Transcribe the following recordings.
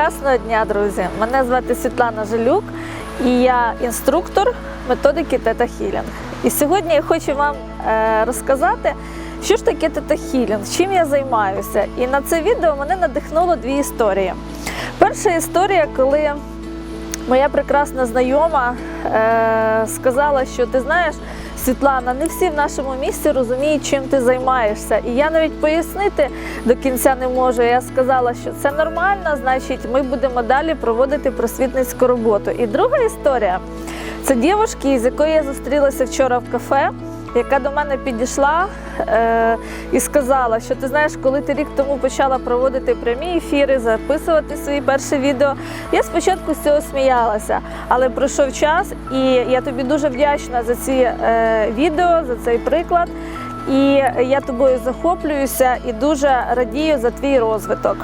Прекрасного дня, друзі! Мене звати Світлана Жилюк і я інструктор методики Тета Хілінг. І сьогодні я хочу вам е, розказати, що ж таке Тета Хілінг, чим я займаюся. І на це відео мене надихнуло дві історії. Перша історія, коли моя прекрасна знайома е, сказала, що ти знаєш. Світлана, не всі в нашому місті розуміють, чим ти займаєшся. І я навіть пояснити до кінця не можу. Я сказала, що це нормально, значить, ми будемо далі проводити просвітницьку роботу. І друга історія це дівчинка, з якою я зустрілася вчора в кафе. Яка до мене підійшла е, і сказала, що ти знаєш, коли ти рік тому почала проводити прямі ефіри, записувати свої перші відео, я спочатку з цього сміялася, але пройшов час, і я тобі дуже вдячна за ці е, відео, за цей приклад. І я тобою захоплююся і дуже радію за твій розвиток.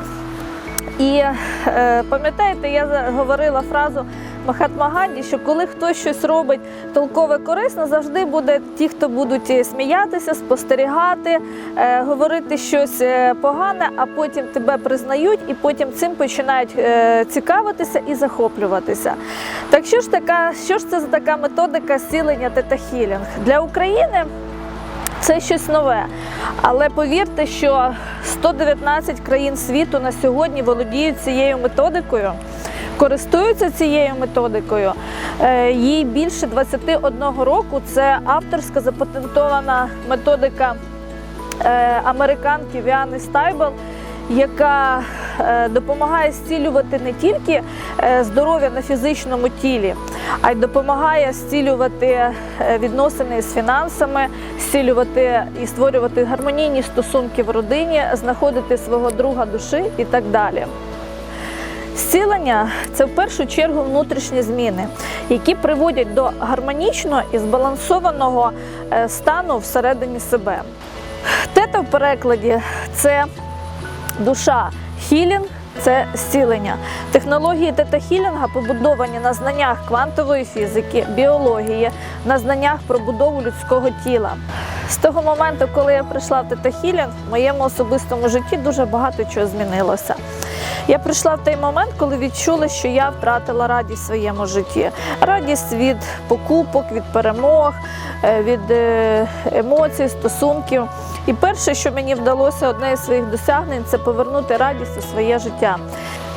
І е, пам'ятаєте, я говорила фразу Махатма Ганді, що коли хтось щось робить толкове корисно, завжди буде ті, хто будуть е, сміятися, спостерігати, е, говорити щось е, погане, а потім тебе признають, і потім цим починають цікавитися і захоплюватися. Так що ж така, що ж це за така методика зцілення тета-хілінг? для України? Це щось нове. Але повірте, що 119 країн світу на сьогодні володіють цією методикою, користуються цією методикою. Е, Їй більше 21 року. Це авторська запатентована методика е, американки Віани Стайбл, яка е, допомагає зцілювати не тільки здоров'я на фізичному тілі, а й допомагає зцілювати відносини з фінансами, зцілювати і створювати гармонійні стосунки в родині, знаходити свого друга душі і так далі. Зцілення це в першу чергу внутрішні зміни, які приводять до гармонічного і збалансованого е, стану всередині себе. Тета в перекладі це душа, хілінг це зцілення. Технології тета-хілінга побудовані на знаннях квантової фізики, біології, на знаннях про будову людського тіла. З того моменту, коли я прийшла в тета-хілінг, в моєму особистому житті дуже багато чого змінилося. Я прийшла в той момент, коли відчула, що я втратила радість в своєму житті. Радість від покупок, від перемог, е, від е, емоцій, стосунків. І перше, що мені вдалося, одне із своїх досягнень це повернути радість у своє життя.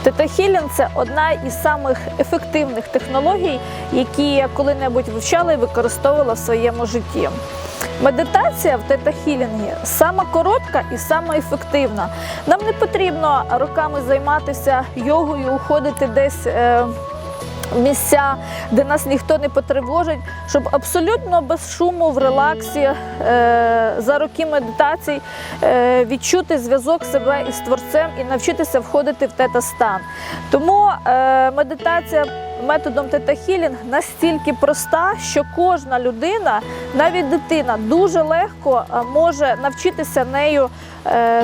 Тета-хілінг – це одна із самих ефективних технологій, які я коли-небудь вивчала і використовувала в своєму житті. Медитація в тета-хілінгі сама коротка і сама ефективна. Нам не потрібно роками займатися йогою, уходити десь. е, Місця, де нас ніхто не потривожить, щоб абсолютно без шуму в релаксі е, за роки медитацій е, відчути зв'язок себе із творцем і навчитися входити в тета-стан. Тому е, медитація методом тета-хілінг настільки проста, що кожна людина, навіть дитина, дуже легко може навчитися нею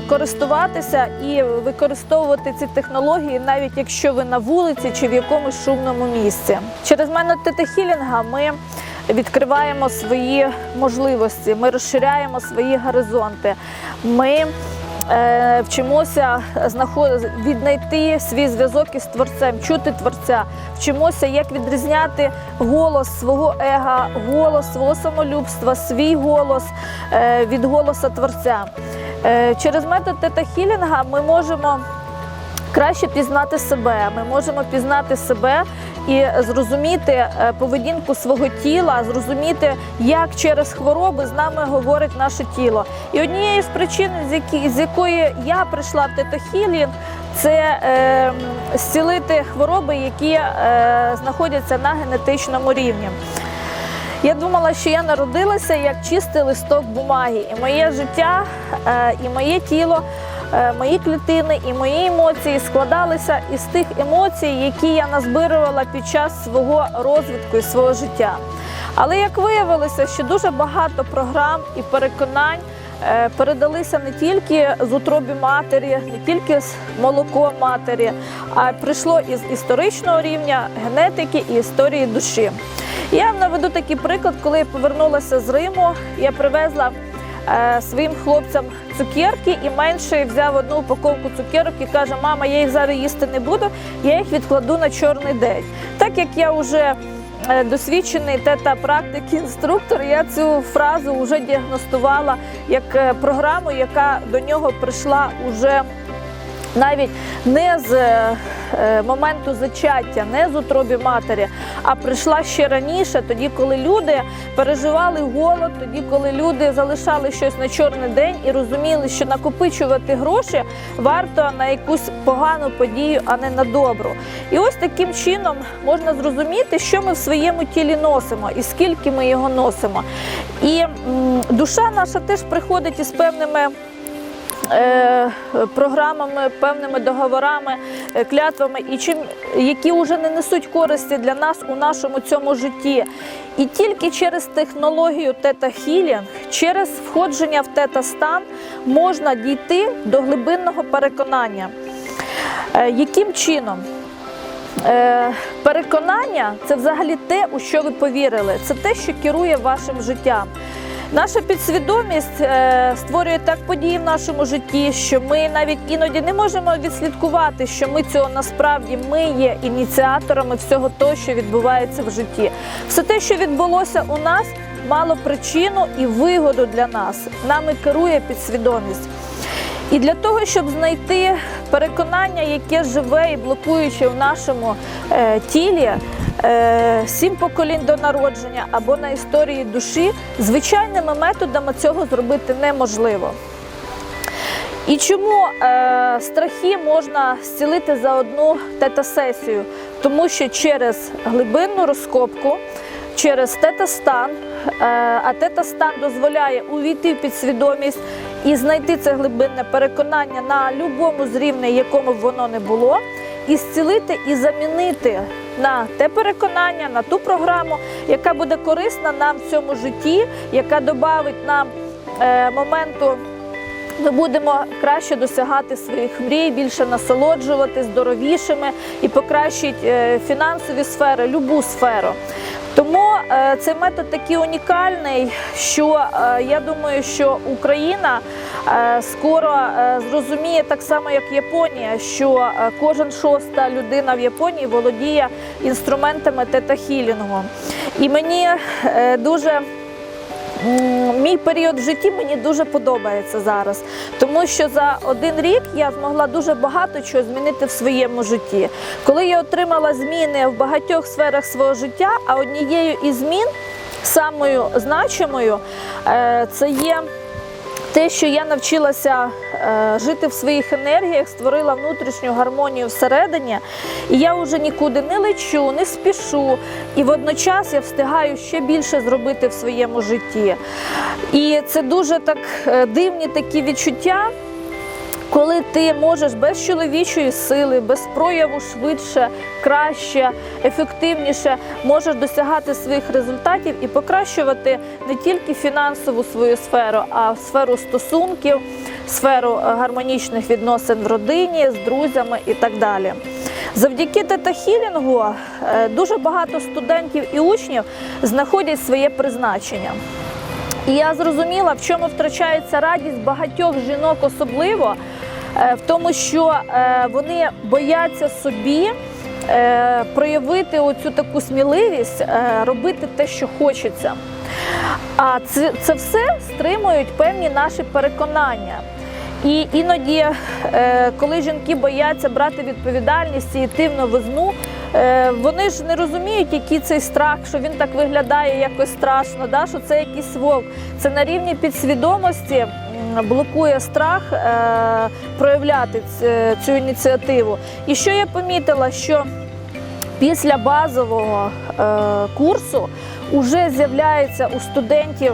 користуватися і використовувати ці технології, навіть якщо ви на вулиці чи в якомусь шумному місці. Через метод тета-хілінга ми відкриваємо свої можливості, ми розширяємо свої горизонти. Ми е, вчимося віднайти свій зв'язок із творцем, чути творця, вчимося, як відрізняти голос свого ега, голос свого самолюбства, свій голос е, від голоса творця. Е, через метод тета-хілінга ми можемо краще пізнати себе. Ми можемо пізнати себе і зрозуміти е, поведінку свого тіла, зрозуміти, як через хвороби з нами говорить наше тіло. І однією з причин, з, якої я прийшла в тетохілінг, це е, зцілити хвороби, які е, знаходяться на генетичному рівні. Я думала, що я народилася як чистий листок бумаги, і моє життя, е, і моє тіло, е, мої клітини і мої емоції складалися із тих емоцій, які я назбирувала під час свого розвитку і свого життя. Але як виявилося, що дуже багато програм і переконань е, передалися не тільки з утробі матері, не тільки з молоком матері, а прийшло із історичного рівня генетики і історії душі. Я вам наведу такий приклад, коли я повернулася з Риму, я привезла е, своїм хлопцям цукерки і менший взяв одну упаковку цукерок і каже: Мама, я їх зараз їсти не буду, я їх відкладу на чорний день. Так як я вже е, досвідчений тета практик інструктор, я цю фразу вже діагностувала як е, програму, яка до нього прийшла уже навіть не з е, моменту зачаття, не з утробі матері, а прийшла ще раніше, тоді, коли люди переживали голод, тоді, коли люди залишали щось на чорний день і розуміли, що накопичувати гроші варто на якусь погану подію, а не на добру. І ось таким чином можна зрозуміти, що ми в своєму тілі носимо і скільки ми його носимо. І душа наша теж приходить із певними е, програмами, певними договорами, е, клятвами, і чим які вже не несуть користі для нас у нашому цьому житті. І тільки через технологію тета хілінг, через входження в тета стан можна дійти до глибинного переконання. Е, яким чином? Е, переконання це взагалі те, у що ви повірили. Це те, що керує вашим життям. Наша підсвідомість е, створює так події в нашому житті, що ми навіть іноді не можемо відслідкувати, що ми цього насправді ми є ініціаторами всього того, що відбувається в житті. Все те, що відбулося у нас, мало причину і вигоду для нас. Нами керує підсвідомість. І для того, щоб знайти переконання, яке живе і блокуюче в нашому е, тілі, сім поколінь до народження або на історії душі, звичайними методами цього зробити неможливо. І чому е, страхи можна зцілити за одну тета-сесію? Тому що через глибинну розкопку, через тета-стан, е, а тета-стан дозволяє увійти в підсвідомість і знайти це глибинне переконання на будь-якому з рівнів, якому б воно не було, і зцілити і замінити на те переконання, на ту програму, яка буде корисна нам в цьому житті, яка додавить нам е, моменту. Ми будемо краще досягати своїх мрій, більше насолоджувати здоровішими і покращить е, фінансові сфери, любу сферу. Тому е, цей метод такий унікальний, що е, я думаю, що Україна е, скоро зрозуміє так само, як Японія, що кожен шоста людина в Японії володіє інструментами тета-хілінгу. І мені дуже Мій період в житті мені дуже подобається зараз, тому що за один рік я змогла дуже багато чого змінити в своєму житті. Коли я отримала зміни в багатьох сферах свого життя, а однією із змін, самою значимою, е, це є. Те, що я навчилася е, жити в своїх енергіях, створила внутрішню гармонію всередині, і я вже нікуди не лечу, не спішу, і водночас я встигаю ще більше зробити в своєму житті. І це дуже так е, дивні такі відчуття. Коли ти можеш без чоловічої сили, без прояву швидше, краще, ефективніше можеш досягати своїх результатів і покращувати не тільки фінансову свою сферу, а сферу стосунків, сферу е, гармонічних відносин в родині з друзями і так далі. Завдяки тета-хілінгу е, дуже багато студентів і учнів знаходять своє призначення. І я зрозуміла, в чому втрачається радість багатьох жінок, особливо в тому, що е, вони бояться собі е, проявити оцю таку сміливість, е, робити те, що хочеться. А це, це все стримують певні наші переконання. І іноді, е, коли жінки бояться брати відповідальність і йти в новизну, е, вони ж не розуміють, який цей страх, що він так виглядає якось страшно, да? що це якийсь вовк. Це на рівні підсвідомості блокує страх е, проявляти цю ініціативу. І що я помітила, що після базового е, курсу вже з'являється у студентів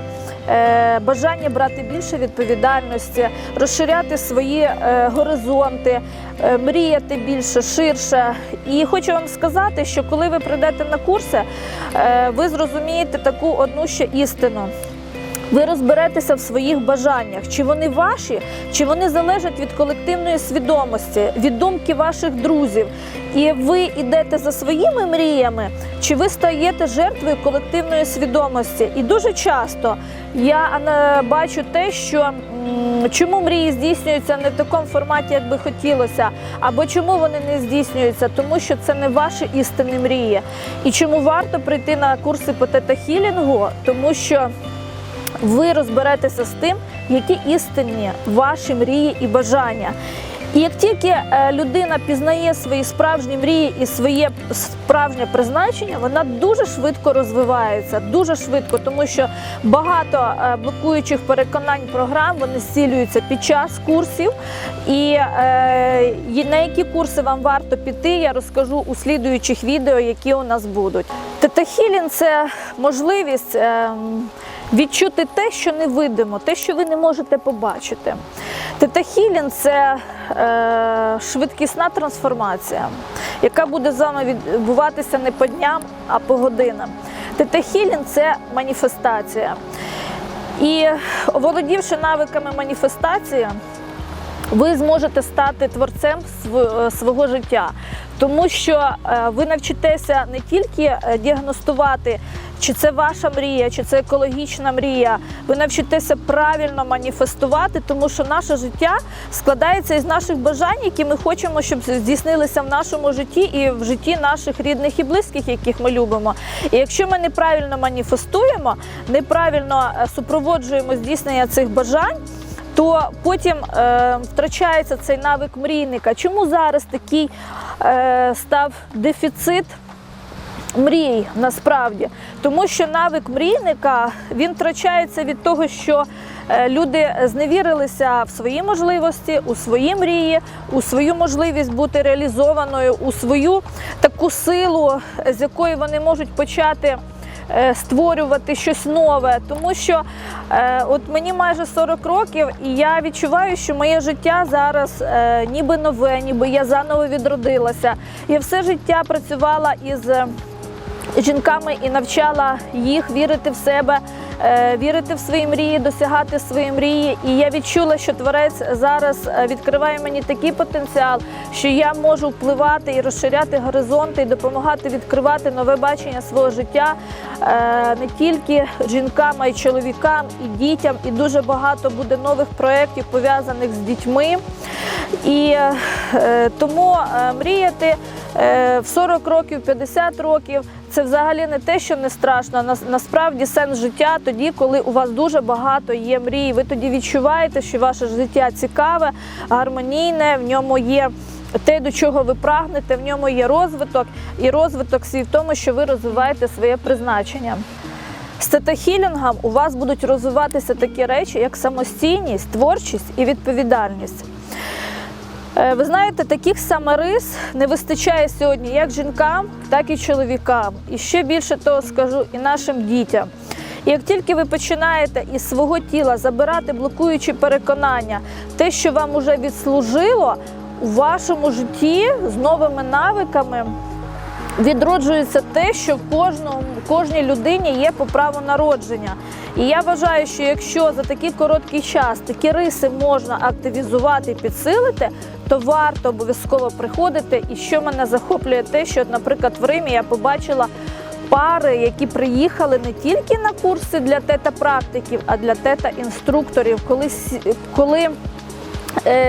е, бажання брати більше відповідальності, розширяти свої е, горизонти, е, мріяти більше, ширше. І хочу вам сказати, що коли ви прийдете на курси, е, ви зрозумієте таку одну ще істину. Ви розберетеся в своїх бажаннях, чи вони ваші, чи вони залежать від колективної свідомості, від думки ваших друзів. І ви йдете за своїми мріями, чи ви стаєте жертвою колективної свідомості. І дуже часто я е, бачу те, що чому мрії здійснюються не в такому форматі, як би хотілося, або чому вони не здійснюються, тому що це не ваші істинні мрії. І чому варто прийти на курси по тета-хілінгу, тому що ви розберетеся з тим, які істинні ваші мрії і бажання. І як тільки е, людина пізнає свої справжні мрії і своє справжнє призначення, вона дуже швидко розвивається, дуже швидко, тому що багато е, блокуючих переконань програм вони зцілюються під час курсів. І е, на які курси вам варто піти, я розкажу у слідуючих відео, які у нас будуть. Тета-хілінг – це можливість. Відчути те, що невидимо, те, що ви не можете побачити. Тета-хілінг – це е, швидкісна трансформація, яка буде з вами відбуватися не по дням, а по годинам. Тета-хілінг – це маніфестація. І оволодівши навиками маніфестації, ви зможете стати творцем св- свого життя, тому що е, ви навчитеся не тільки е, діагностувати, чи це ваша мрія, чи це екологічна мрія. Ви навчитеся правильно маніфестувати, тому що наше життя складається із наших бажань, які ми хочемо, щоб здійснилися в нашому житті і в житті наших рідних і близьких, яких ми любимо. І якщо ми неправильно маніфестуємо, неправильно е, супроводжуємо здійснення цих бажань то потім е, втрачається цей навик мрійника. Чому зараз такий е, став дефіцит? Мрій насправді, тому що навик мрійника він втрачається від того, що е, люди зневірилися в свої можливості, у свої мрії, у свою можливість бути реалізованою, у свою таку силу, з якої вони можуть почати створювати щось нове. Тому що е, от мені майже 40 років, і я відчуваю, що моє життя зараз е, ніби нове, ніби я заново відродилася. Я все життя працювала із. е, жінками і навчала їх вірити в себе, е, вірити в свої мрії, досягати свої мрії. І я відчула, що творець зараз е, відкриває мені такий потенціал, що я можу впливати і розширяти горизонти, і допомагати відкривати нове бачення свого життя е, не тільки жінкам, а й чоловікам, і дітям. І дуже багато буде нових проєктів пов'язаних з дітьми. І е, тому е, мріяти е, в 40 років, 50 років це взагалі не те, що не страшно. Нас- Насправді сенс життя тоді, коли у вас дуже багато є мрій. Ви тоді відчуваєте, що ваше життя цікаве, гармонійне, в ньому є. Те, до чого ви прагнете, в ньому є розвиток, і розвиток свій в тому, що ви розвиваєте своє призначення. З тета-хілінгом у вас будуть розвиватися такі речі, як самостійність, творчість і відповідальність. Е, Ви знаєте, таких саме рис не вистачає сьогодні як жінкам, так і чоловікам. І ще більше того скажу і нашим дітям. І як тільки ви починаєте із свого тіла забирати блокуючі переконання, те, що вам уже відслужило у вашому житті з новими навиками, відроджується те, що в кожному кожній людині є по праву народження. І я вважаю, що якщо за такий короткий час такі риси можна активізувати і підсилити, то варто обов'язково приходити. І що мене захоплює, те, що, наприклад, в Римі я побачила. Пари, які приїхали не тільки на курси для тета-практиків, а для тета-інструкторів, коли, коли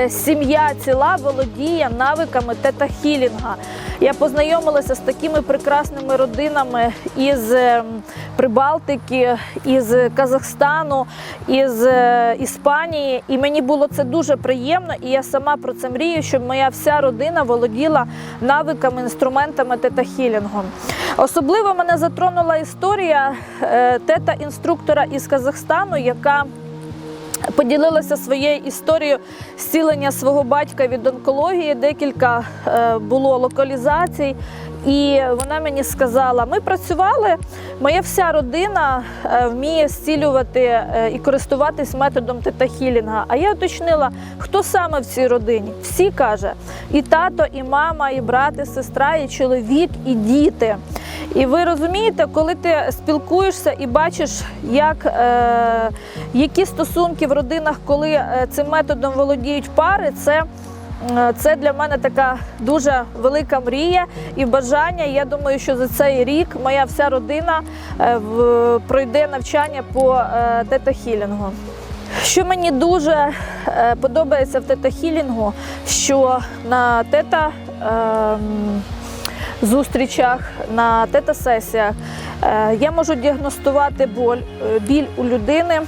сім'я ціла володіє навиками тета-хілінга. Я познайомилася з такими прекрасними родинами із е, Прибалтики, із Казахстану, із е, Іспанії. І мені було це дуже приємно. І я сама про це мрію, щоб моя вся родина володіла навиками, інструментами тета-хілінгу. Особливо мене затронула історія е, тета-інструктора із Казахстану, яка поділилася своєю історією зцілення свого батька від онкології. Декілька е, було локалізацій. І вона мені сказала: ми працювали, моя вся родина е, вміє зцілювати е, і користуватись методом тета-хілінга. А я уточнила, хто саме в цій родині. Всі каже, і тато, і мама, і брат, і сестра, і чоловік, і діти. І ви розумієте, коли ти спілкуєшся і бачиш, як, е, які стосунки в родинах, коли е, цим методом володіють пари, це. Це для мене така дуже велика мрія і бажання. Я думаю, що за цей рік моя вся родина е, пройде навчання по е, тета-хілінгу. Що мені дуже е, подобається в тета-хілінгу, що на тета ем, зустрічах, на тета-сесіях я можу діагностувати біль у людини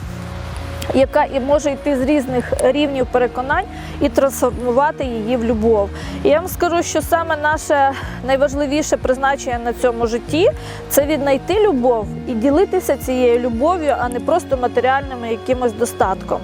яка і може йти з різних рівнів переконань і трансформувати її в любов. І я вам скажу, що саме наше найважливіше призначення на цьому житті це віднайти любов і ділитися цією любов'ю, а не просто матеріальним якимось достатком.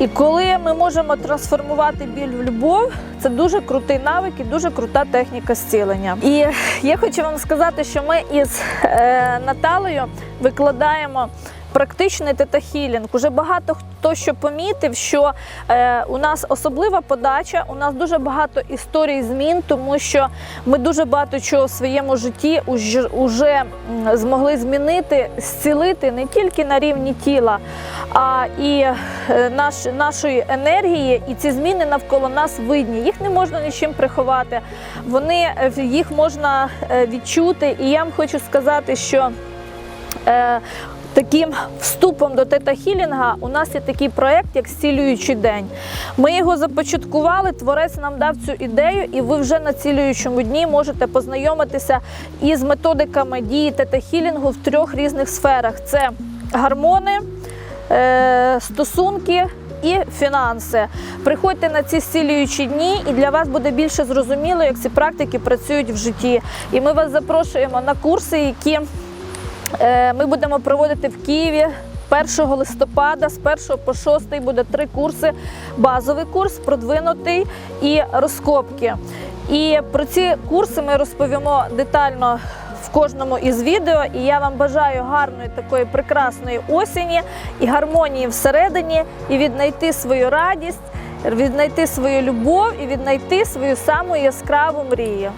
І коли ми можемо трансформувати біль в любов, це дуже крутий навик і дуже крута техніка зцілення. І я хочу вам сказати, що ми із е, Наталею викладаємо практичний тета-хілінг. Уже багато хто що помітив, що е, у нас особлива подача, у нас дуже багато історій змін, тому що ми дуже багато чого в своєму житті уже змогли змінити, зцілити не тільки на рівні тіла, а і е, наш, нашої енергії. І ці зміни навколо нас видні. Їх не можна нічим приховати. Вони е, їх можна е, відчути. І я вам хочу сказати, що. Таким вступом до тета-хілінга у нас є такий проєкт, як «Зцілюючий день. Ми його започаткували, творець нам дав цю ідею, і ви вже на цілюючому дні можете познайомитися із методиками дії тета-хілінгу в трьох різних сферах: це гормони, е, стосунки. І фінанси. Приходьте на ці зцілюючі дні, і для вас буде більше зрозуміло, як ці практики працюють в житті. І ми вас запрошуємо на курси, які Ми будемо проводити в Києві 1 листопада з 1 по 6 буде три курси: базовий курс, продвинутий і розкопки. І про ці курси ми розповімо детально в кожному із відео. І я вам бажаю гарної такої прекрасної осені і гармонії всередині, і віднайти свою радість, віднайти свою любов і віднайти свою саму яскраву мрію.